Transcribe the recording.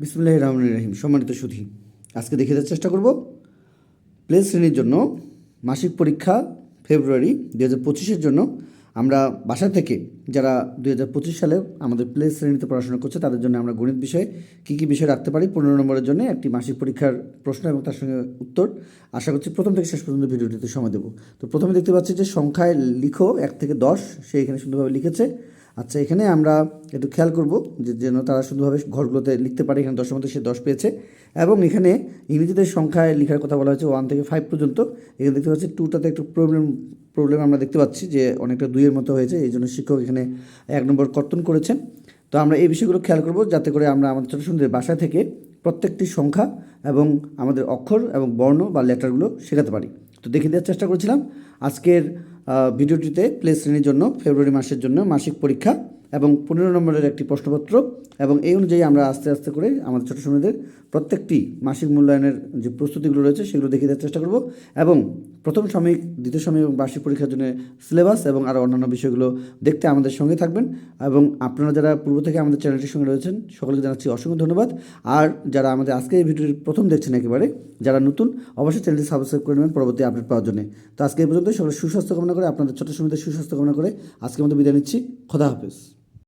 বিসমুল্লাহ রহমান রহিম, সম্মানিত সুধী। আজকে দেখে দেওয়ার চেষ্টা করব। প্লে শ্রেণির জন্য মাসিক পরীক্ষা ফেব্রুয়ারি দু হাজার পঁচিশের জন্য। আমরা বাসা থেকে যারা দু হাজার পঁচিশ সালে আমাদের প্লে শ্রেণীতে পড়াশোনা করছে, তাদের জন্য আমরা গণিত বিষয়ে কী কী বিষয় রাখতে পারি, পনেরো নম্বরের জন্য একটি মাসিক পরীক্ষার প্রশ্ন এবং তার সঙ্গে উত্তর। আশা করছি প্রথম থেকে শেষ পর্যন্ত ভিডিওটিতে সময় দেবো। তো প্রথমে দেখতে পাচ্ছি যে সংখ্যায় লিখো, এক থেকে দশ, সে এখানে সুন্দরভাবে লিখেছে। আচ্ছা এখানে আমরা একটু খেয়াল করব যে যেন তারা শুধুভাবে ঘরগুলোতে লিখতে পারে, এখানে দশের মধ্যে সে দশ পেয়েছে। এবং এখানে ইংরেজিতে সংখ্যায় লেখার কথা বলা হয়েছে ওয়ান থেকে ফাইভ পর্যন্ত। এখানে দেখতে পাচ্ছি টুটাতে একটু প্রবলেম প্রবলেম আমরা দেখতে পাচ্ছি যে অনেকটা দুইয়ের মতো হয়েছে, এই জন্য শিক্ষক এখানে এক নম্বর কর্তন করেছেন। তো আমরা এই বিষয়গুলো খেয়াল করব যাতে করে আমরা আমাদের ছোটো সুন্দর বাসা থেকে প্রত্যেকটি সংখ্যা এবং আমাদের অক্ষর এবং বর্ণ বা লেটারগুলো শেখাতে পারি। তো দেখে দেওয়ার চেষ্টা করেছিলাম। আজকের ভিডিওটিতে প্লে শ্রেণির জন্য ফেব্রুয়ারি মাসের জন্য মাসিক পরীক্ষা এবং পনেরো নম্বরের একটি প্রশ্নপত্র এবং এই অনুযায়ী আমরা আস্তে আস্তে করে আমাদের ছোটো সময়দের প্রত্যেকটি মাসিক মূল্যায়নের যে প্রস্তুতিগুলো রয়েছে সেগুলো দেখিয়ে দেওয়ার চেষ্টা করব এবং প্রথম সাময়িক, দ্বিতীয় সাময়িক এবং বার্ষিক পরীক্ষার জন্য সিলেবাস এবং আরও অন্যান্য বিষয়গুলো দেখতে আমাদের সঙ্গে থাকবেন। এবং আপনারা যারা পূর্ব থেকে আমাদের চ্যানেলটির সঙ্গে রয়েছেন, সকলকে জানাচ্ছি অসংখ্য ধন্যবাদ। আর যারা আমাদের আজকে এই ভিডিওটি প্রথম দেখছেন একেবারে, যারা নতুন, অবশ্যই চ্যানেলটি সাবস্ক্রাইব করে নেবেন পরবর্তী আপডেট পাওয়ার জন্য। তো আজকে এই পর্যন্ত সকলের সুস্বাস্থ্য কামনা করে, আপনাদের ছোটো সময়দের সুস্বাস্থ্য কামনা করে আজকের মতো বিদায় নিচ্ছি। খোদা হাফেজ।